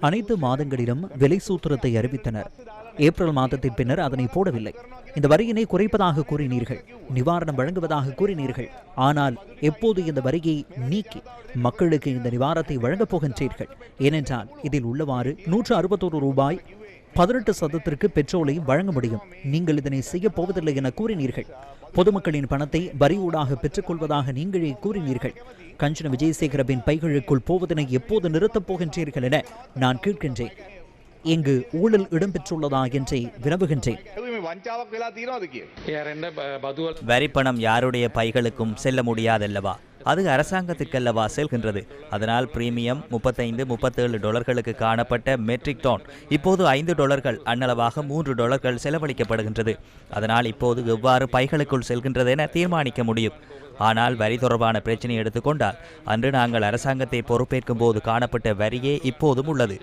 அனைத்து மாதங்களிலும் விலை சூத்திரத்தை அறிவித்தனர். ஏப்ரல் மாதத்தின் பின்னர் அதனை போடவில்லை. இந்த வரியினை குறைப்பதாக கூறினீர்கள். நிவாரணம் வழங்குவதாக கூறினீர்கள். ஆனால் எப்போது இந்த வரியை நீக்கி மக்களுக்கு இந்த நிவாரத்தை வழங்கப் போகின்றீர்கள்? ஏனென்றால் இதில் உள்ளவாறு நூற்று அறுபத்தோரு ரூபாய் பதினெட்டு சதத்திற்கு பெட்ரோலை வழங்க முடியும். நீங்கள் இதனை செய்ய போவதில்லை என கூறினீர்கள். பொதுமக்களின் பணத்தை வரி வரியூடாக பெற்றுக்கொள்வதாக நீங்களே கூறினீர்கள். கஞ்சன விஜயசேகரவின் பைகளுக்குள் போவதனை எப்போது நிறுத்தப் போகின்றீர்கள் என நான் கேட்கின்றேன். இங்கு ஊழல் இடம்பெற்றுள்ளதா என்றே வினவுகின்றேன். வரி பணம் யாருடைய பைகளுக்கும் செல்ல முடியாதல்லவா? அது அரசாங்கத்திற்கல்லவா செல்கின்றது. அதனால் பிரீமியம் முப்பத்தைந்து முப்பத்தேழு டொலர்களுக்கு காணப்பட்ட மெட்ரிக் டோன் இப்போது ஐந்து டாலர்கள் அன்னளவாக மூன்று டொலர்கள் செலவழிக்கப்படுகின்றது. அதனால் இப்போது எவ்வாறு பைகளுக்குள் செல்கின்றது என தீர்மானிக்க முடியும். ஆனால் வரி தொடர்பான பிரச்சனை எடுத்துக்கொண்டால் அன்று நாங்கள் அரசாங்கத்தை பொறுப்பேற்கும் போது காணப்பட்ட வரியே இப்போதும் உள்ளது.